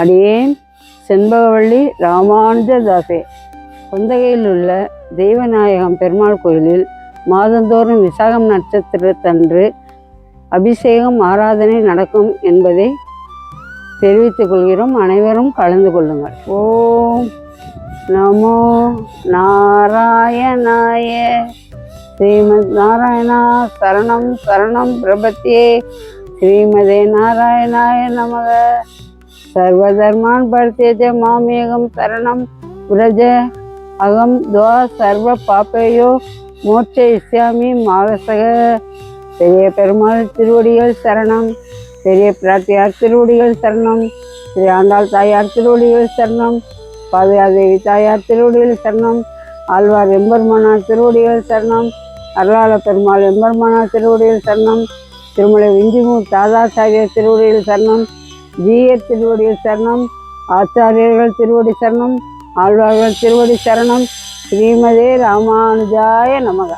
அடியேன் செண்பகவள்ளி ராமானுஜதாசே. கொந்தகையில் உள்ள தெய்வநாயகம் பெருமாள் கோயிலில் மாதந்தோறும் விசாகம் நட்சத்திரத்தன்று அபிஷேகம் ஆராதனை நடக்கும் என்பதை தெரிவித்துக் கொள்கிறோம். அனைவரும் கலந்து கொள்ளுங்கள். ஓம் நமோ நாராயணாய ஸ்ரீமத் நாராயணா சரணம் சரணம் பிரபத்தியே. ஸ்ரீமதே நாராயணாய நமக. சர்வதர்மான் பர்த்தேஜ மாமேகம் சரணம் விரஜ அகம் துவா சர்வ பாப்பையோ மோட்ச இஸ்யாமி மாவசக பெரிய பெருமாள் திருவடிகள் சரணம். பெரிய பிராட்டியார் திருவடிகள் சரணம். ஸ்ரீ ஆண்டாள் தாயார் திருவடிகள் சரணம். பாதுகாதேவி தாயார் திருவடிகள் சரணம். ஆழ்வார் எம்பெருமானார் திருவடிகள் சரணம். அருளாள பெருமாள் எம்பெருமானார் திருவடிகள் சரணம். திருமலை விஞ்சிமூர் தாதாச்சாரியர் திருவடிகள் சரணம். ஜீயர் திருவடி சரணம் ஆச்சாரியர்கள் திருவடி சரணம் ஆழ்வார்கள் திருவடி சரணம். ஸ்ரீமதே ராமானுஜாய நமக.